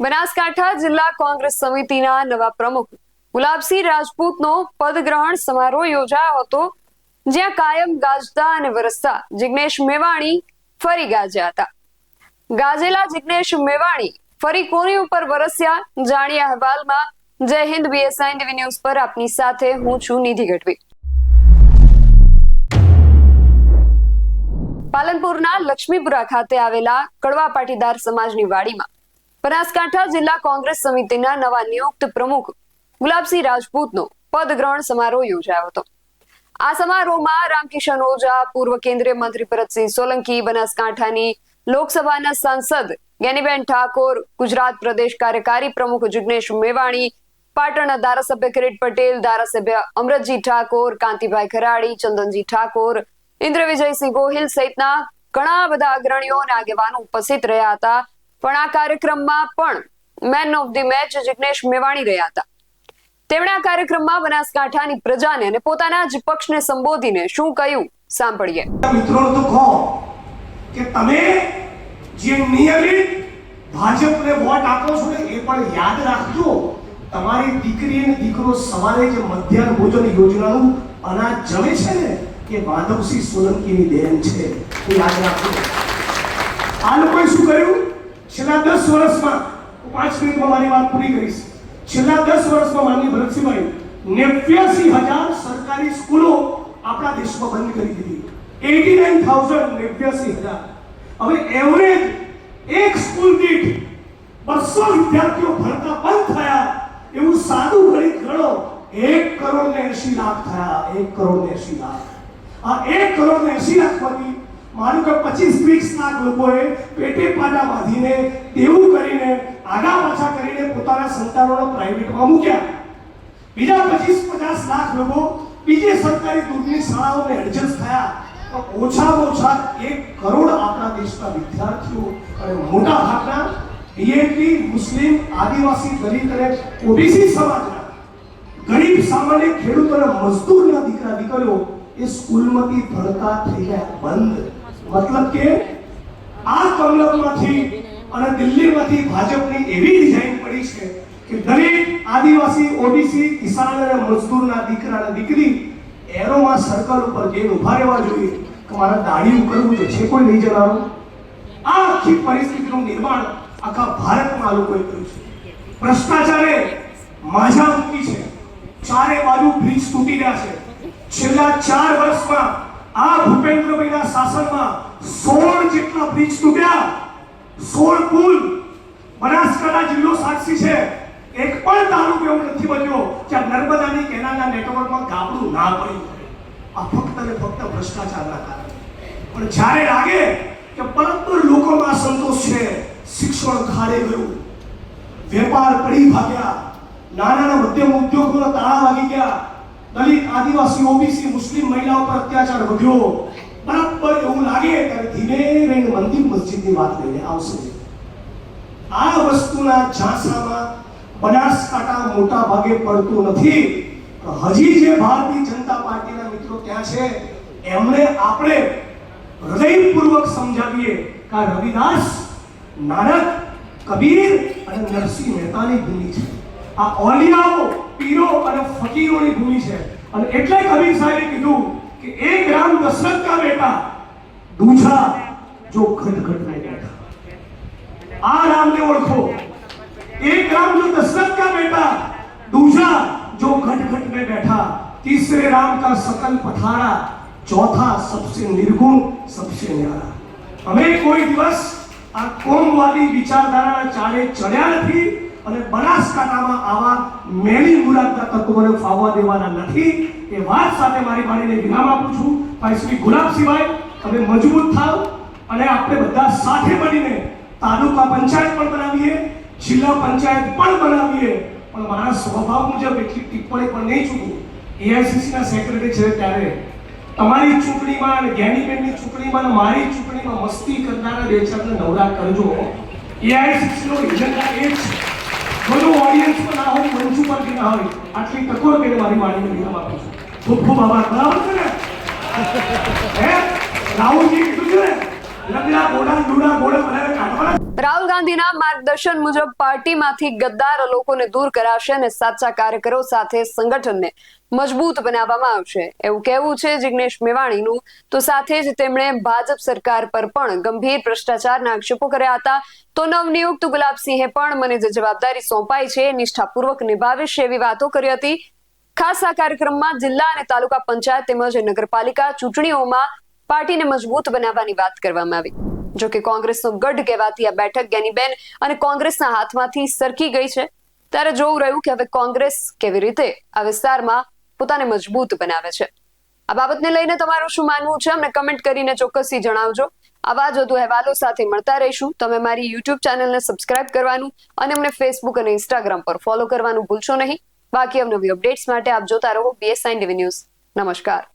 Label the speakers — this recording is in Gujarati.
Speaker 1: બનાસકાંઠા જિલ્લા કોંગ્રેસ સમિતિના નવા પ્રમુખ ગુલાબસિંહ રાજપૂતનો પદગ્રહણ સમારોહ યોજાયો હતો, જ્યાં કાયમ ગાજતા અને વરસતા જિગ્નેશ મેવાણી ફરી ગાજ્યા હતા. ગાજેલા જિગ્નેશ મેવાણી ફરી કોની ઉપર વરસ્યા જાણીએ અહેવાલમાં જય હિન્દ બીએસઆઈ ટીવી ન્યૂઝ પર આપની સાથે હું છું નિધિ ગઢવી. પાલનપુરના લક્ષ્મીપુરા ખાતે આવેલા કડવા પાટીદાર સમાજની વાડીમાં બનાસકાંઠા જિલ્લા કોંગ્રેસ સમિતિના નવા નિયુક્ત પ્રમુખ ગુલાબસિંહ રાજપૂતનો પદગ્રહણ સમારોહ યોજાયો હતો. આ સમારોહમાં રામકિશન ઓઝા, પૂર્વ કેન્દ્રીય મંત્રી ભરતસિંહ સોલંકી, બનાસકાંઠાની લોકસભાના સાંસદ જ્ઞાનીબેન ઠાકોર, ગુજરાત પ્રદેશ કાર્યકારી પ્રમુખ જિગ્નેશ મેવાણી, પાટણના ધારાસભ્ય કિરીટ પટેલ, ધારાસભ્ય અમરતજી ઠાકોર, કાંતિભાઈ ખરાડી, ચંદનજી ઠાકોર ઇન્દ્ર વિજયસિંહ ગોહિલ સહિતના ઘણા બધા અગ્રણીઓ અને આગેવાનો ઉપસ્થિત રહ્યા હતા. પણ આ કાર્યક્રમમાં પણ man of the match Jignesh Mevani રહ્યા હતા. તેમણે આ કાર્યક્રમમાં બનાસકાંઠાની પ્રજાને અને પોતાના જ પક્ષને સંબોધીને શું કહ્યું સાંભળીએ.
Speaker 2: મિત્રો તો કહો કે તમે જે નિયમિત ભાજપને વોટ આપો છો ને એ પણ યાદ રાખજો. તમારી દીકરી અને દીકરો સવારે જે મધ્યાહન ભોજન યોજનાનું અનાજ જમે છે ને કે માધવસિંહ સોલંકીની દેન છે યાદ રાખજો. આ લોકોએ શું કર્યું છેલ્લા દસ વર્ષમાં પાંચ મિનિટમાં મારી વાત પૂરી કરીશ. છેલ્લા દસ વર્ષમાં માનની ભરતસિંહભાઈ, નેવ્યાસી હજાર સરકારી સ્કૂલો આપણા દેશમાં બંધ કરી દીધી. એટી નાઇન થાઉઝન્ડ નેવ્યાસી હજાર. હવે એવરેજ એક સ્કૂલ દીઠ બસો વિદ્યાર્થીઓ ભણતા બંધ થયા. એવું સાદું ગણિત ગણો, એક કરોડ ને એસી લાખ થયા, એક કરોડ ને એસી લાખ. આ એક કરોડ ને એસી લાખમાંથી માનું કે પચીસ વીસ લાખ લોકોએ પેટે પાટા બાંધીને દેવું કરીને આગા પાછા કરીને પોતાના સંતાનોને પ્રાઇવેટમાં મૂક્યા. બીજા પચીસ પચાસ લાખ લોકો બીજે સરકારી દૂધની શાળાઓને એડજસ્ટ થયા. પણ ઓછામાં ઓછા એક કરોડ આપણા દેશના વિદ્યાર્થીઓ અને મોટા ભાગના બીએનપી મુસ્લિમ, આદિવાસી દલિત અને ઓબીસી સમાજના ગરીબ સામાન્ય ખેડૂત અને મજદૂરના દીકરા, દીકરીઓ એ સ્કૂલમાંથી ભણતા થઈ ગયા, બંધ. મતલબ કે આ કમલમમાંથી અને દિલ્હીમાંથી ભાજપની એવી ડિઝાઇન પડી છે કે દરેક આદિવાસી, ઓબીસી, કિસાન અને મજદૂરના દીકરા અને દીકરી એરોમાં સર્કલ ઉપર જઈને ઊભા રહેવા જોઈએ કે મારા દાઢી ઉકળવું છે છે કોઈ નહીં જણાવો આ આખી પરિસ્થિતિનું નિર્માણ આખા ભારતમાં આ લોકોએ કર્યું છે. ભ્રષ્ટાચારે માઝા મૂકી છે. ચારે બાજુ બ્રિજ તૂટી રહ્યા છે. છેલ્લા ચાર વર્ષમાં આ ભૂપેન્દ્રભાઈના શાસનમાં સોળ જેટલા બ્રિજ તૂટ્યા, સોળ પુલ બનાસકાંઠા જિલ્લો સાક્ષી છે. એક પણ તાલુકો એવો નથી બન્યો જ્યાં નર્મદાની કેનાલના નેટવર્કમાં ગાબડું ના પડ્યું આ ફક્ત ને ફક્ત ભ્રષ્ટાચારના કારણે. પણ જ્યારે લાગે કે પરંતુ લોકોમાં સંતોષ છે, શિક્ષણ ખાડે ગયું. વેપાર પડી ભાગ્યા નાના અને મધ્યમ ઉદ્યોગોના તાળા લાગી ગયા. દલિત, આદિવાસી, ઓબીસી, મુસ્લિમ મહિલાઓ પર અત્યાચાર વધ્યો. બરાબર એવું લાગે ત્યારે ધીમે રહીને મંદિર મસ્જિદની વાત લઈને આવશે. આ વસ્તુના ઝાંસામાં બનાસકાંઠા મોટા ભાગે પડતું નથી. હજી જે ભારતીય જનતા પાર્ટીના મિત્રો ત્યાં છે, એમણે આપણે હૃદયપૂર્વક સમજાવીએ કે આ રવિદાસ, નાનક, કબીર અને નરસિંહ મહેતાની ભૂમિ છે. આ ઓલિયાઓ પીરો અને ફકીરોની ભૂમિ છે અને એટલે કબીર સાહેબે કીધું કે એક રામ દશરથ કા બેટા દૂજા જો ઘટ ઘટ में बैठा આ રામને ઓળખો एक राम जो दशरथ का बेटा दूसरा जो घट घट में बैठा तीसरे राम का सकल पठारा चौथा सबसे निर्गुण सबसे न्यारा અમે કોઈ દિવસ આ કોમવાદી વિચારધારાના ચાલે ચડ્યા નથી અને બનાસકાંઠામાં આવા મેલી મુરાદના તત્વોને ફાવવા દેવાના નથી. એ વાત સાથે મારી વાણીને વિરામ આપું છું. ભાઈ શ્રી ગુલાબ સિવાય તમે મજબૂત થાવ અને આપણે બધા સાથે મળીને તાલુકા પંચાયત પણ બનાવીએ, જિલ્લા પંચાયત પણ બનાવીએ. પણ મારા સ્વભાવ મુજબ એટલી ટિપ્પણી પણ નહીં ચૂકવું એઆઈસીસીના સેક્રેટરી છે ત્યારે. તમારી ચૂંટણીમાં અને જ્ઞાનીબેનની ચૂંટણીમાં મારી ચૂંટણીમાં મસ્તી કરનારા બે ચારને નવરા કરજો. એઆઈસીસીનો એજન્ડા એ છે. બધું ઓડિયન્સ પર ના હોય, મંચ ઉપર બી ના હોય, આટલી તકો મેં મારી વાણીને વિરામ આપું છું. ખૂબ ખૂબ આભાર. બરાબર છે ને? હે? રાહુલજી કીધું છે ને? લગ્ન બોડા ડૂડા બધાને કાઢવાના
Speaker 1: રાહુલ ગાંધીના માર્ગદર્શન મુજબ પાર્ટીમાંથી ગદ્દાર લોકોને દૂર કરાશે અને સાચા કાર્યકરો સાથે સંગઠનને મજબૂત બનાવવામાં આવશે. એવું કહેવું છે જિગ્નેશ મેવાણીનું. તો સાથે જ તેમણે ભાજપ સરકાર પર પણ ગંભીર ભ્રષ્ટાચારના આક્ષેપો કર્યા હતા. તો નવનિયુક્ત ગુલાબસિંહે પણ મને જે જવાબદારી સોંપાઈ છે નિષ્ઠાપૂર્વક નિભાવીશ એવી વાતો કરી હતી. ખાસ આ કાર્યક્રમમાં જિલ્લા અને તાલુકા પંચાયત તેમજ નગરપાલિકા ચૂંટણીઓમાં પાર્ટીને મજબૂત બનાવવાની વાત કરવામાં આવી. જો કે કોંગ્રેસનો ગઢ કહેવાતી આ બેઠક ગેનીબેન અને કોંગ્રેસના હાથમાંથી સરકી ગઈ છે. ત્યારે જોવું રહ્યું કે હવે કોંગ્રેસ કેવી રીતે આ વિસ્તારમાં પોતાને મજબૂત બનાવે છે. આ બાબતને લઈને તમારું શું માનવું છે? અમને કમેન્ટ કરીને ચોક્કસથી જણાવજો. આવા જ વધુ અહેવાલો સાથે મળતા રહીશું. તમે મારી યુટ્યુબ ચેનલને સબસ્ક્રાઇબ કરવાનું અને અમને ફેસબુક અને ઇન્સ્ટાગ્રામ પર ફોલો કરવાનું ભૂલશો નહીં. બાકી અવનવી અપડેટ્સ માટે આપ જોતા રહો બીએસઆઈ ટીવી ન્યૂઝ નમસ્કાર.